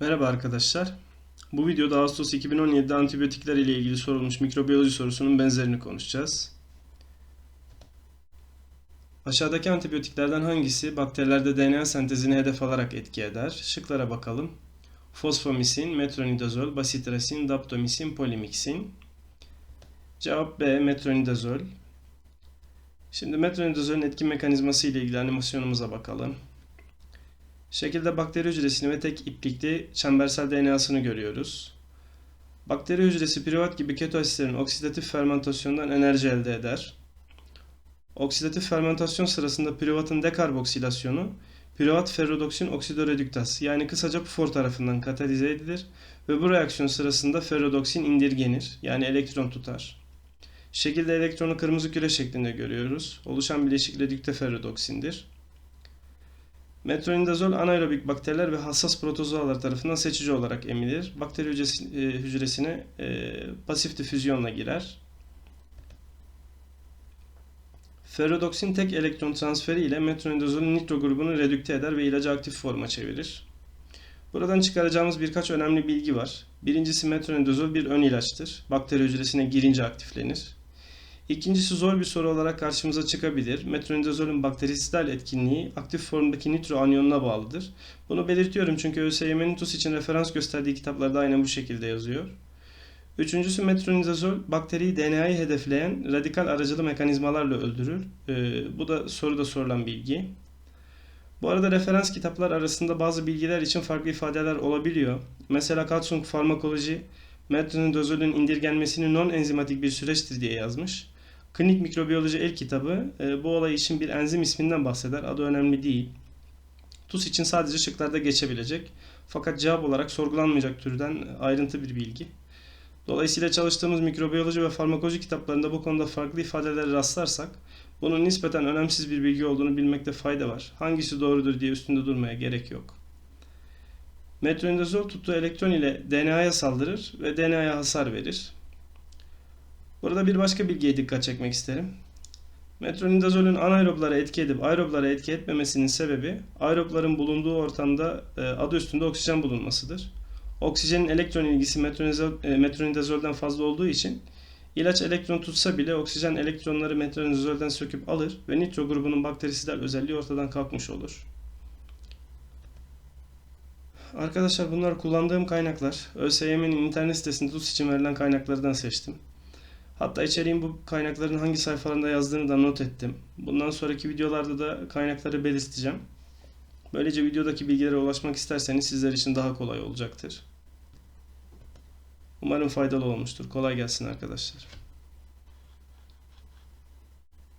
Merhaba arkadaşlar. Bu videoda Ağustos 2017'de antibiyotikler ile ilgili sorulmuş mikrobiyoloji sorusunun benzerini konuşacağız. Aşağıdaki antibiyotiklerden hangisi bakterilerde DNA sentezini hedef alarak etki eder? Şıklara bakalım. Fosfomisin, metronidazol, basitrasin, daptomisin, polimiksin. Cevap B. Metronidazol. Şimdi metronidazolün etki mekanizması ile ilgili animasyonumuza bakalım. Şekilde bakteri hücresini ve tek iplikli çembersel DNA'sını görüyoruz. Bakteri hücresi privat gibi keto asitlerin oksidatif fermentasyondan enerji elde eder. Oksidatif fermentasyon sırasında privatın dekarboksilasyonu privat ferrodoksin oksidoredüktaz yani kısaca PFOR tarafından katalize edilir ve bu reaksiyon sırasında ferrodoksin indirgenir yani elektron tutar. Şekilde elektronu kırmızı küre şeklinde görüyoruz. Oluşan bileşik redükte ferrodoksindir. Metronidazol anaerobik bakteriler ve hassas protozoalar tarafından seçici olarak emilir. Bakteri hücresi, e, hücresine e, pasif difüzyonla girer. Ferrodoksin tek elektron transferi ile metronidazolün nitro grubunu redükte eder ve ilacı aktif forma çevirir. Buradan çıkaracağımız birkaç önemli bilgi var. Birincisi metronidazol bir ön ilaçtır. Bakteri hücresine girince aktiflenir. İkincisi zor bir soru olarak karşımıza çıkabilir. Metronidazolün bakterisidal etkinliği aktif formdaki nitro anyonuna bağlıdır. Bunu belirtiyorum çünkü ÖSYM'nin TUS için referans gösterdiği kitaplarda aynen bu şekilde yazıyor. Üçüncüsü metronidazol bakteriyi DNA'yı hedefleyen radikal aracılı mekanizmalarla öldürür. Ee, bu da soruda sorulan bilgi. Bu arada referans kitaplar arasında bazı bilgiler için farklı ifadeler olabiliyor. Mesela Katsung Farmakoloji metronidazolün indirgenmesini non enzimatik bir süreçtir diye yazmış. Klinik mikrobiyoloji el kitabı e, bu olay için bir enzim isminden bahseder. Adı önemli değil. TUS için sadece şıklarda geçebilecek. Fakat cevap olarak sorgulanmayacak türden ayrıntı bir bilgi. Dolayısıyla çalıştığımız mikrobiyoloji ve farmakoloji kitaplarında bu konuda farklı ifadelere rastlarsak bunun nispeten önemsiz bir bilgi olduğunu bilmekte fayda var. Hangisi doğrudur diye üstünde durmaya gerek yok. Metronidazol tuttuğu elektron ile DNA'ya saldırır ve DNA'ya hasar verir. Burada bir başka bilgiye dikkat çekmek isterim. Metronidazolün anaeroblara etki edip aeroblara etki etmemesinin sebebi aerobların bulunduğu ortamda e, adı üstünde oksijen bulunmasıdır. Oksijenin elektron ilgisi e, metronidazolden fazla olduğu için ilaç elektron tutsa bile oksijen elektronları metronidazolden söküp alır ve nitro grubunun bakterisel özelliği ortadan kalkmış olur. Arkadaşlar bunlar kullandığım kaynaklar. ÖSYM'nin internet sitesinde TUS için verilen kaynaklardan seçtim. Hatta içeriğin bu kaynakların hangi sayfalarında yazdığını da not ettim. Bundan sonraki videolarda da kaynakları belirteceğim. Böylece videodaki bilgilere ulaşmak isterseniz sizler için daha kolay olacaktır. Umarım faydalı olmuştur. Kolay gelsin arkadaşlar.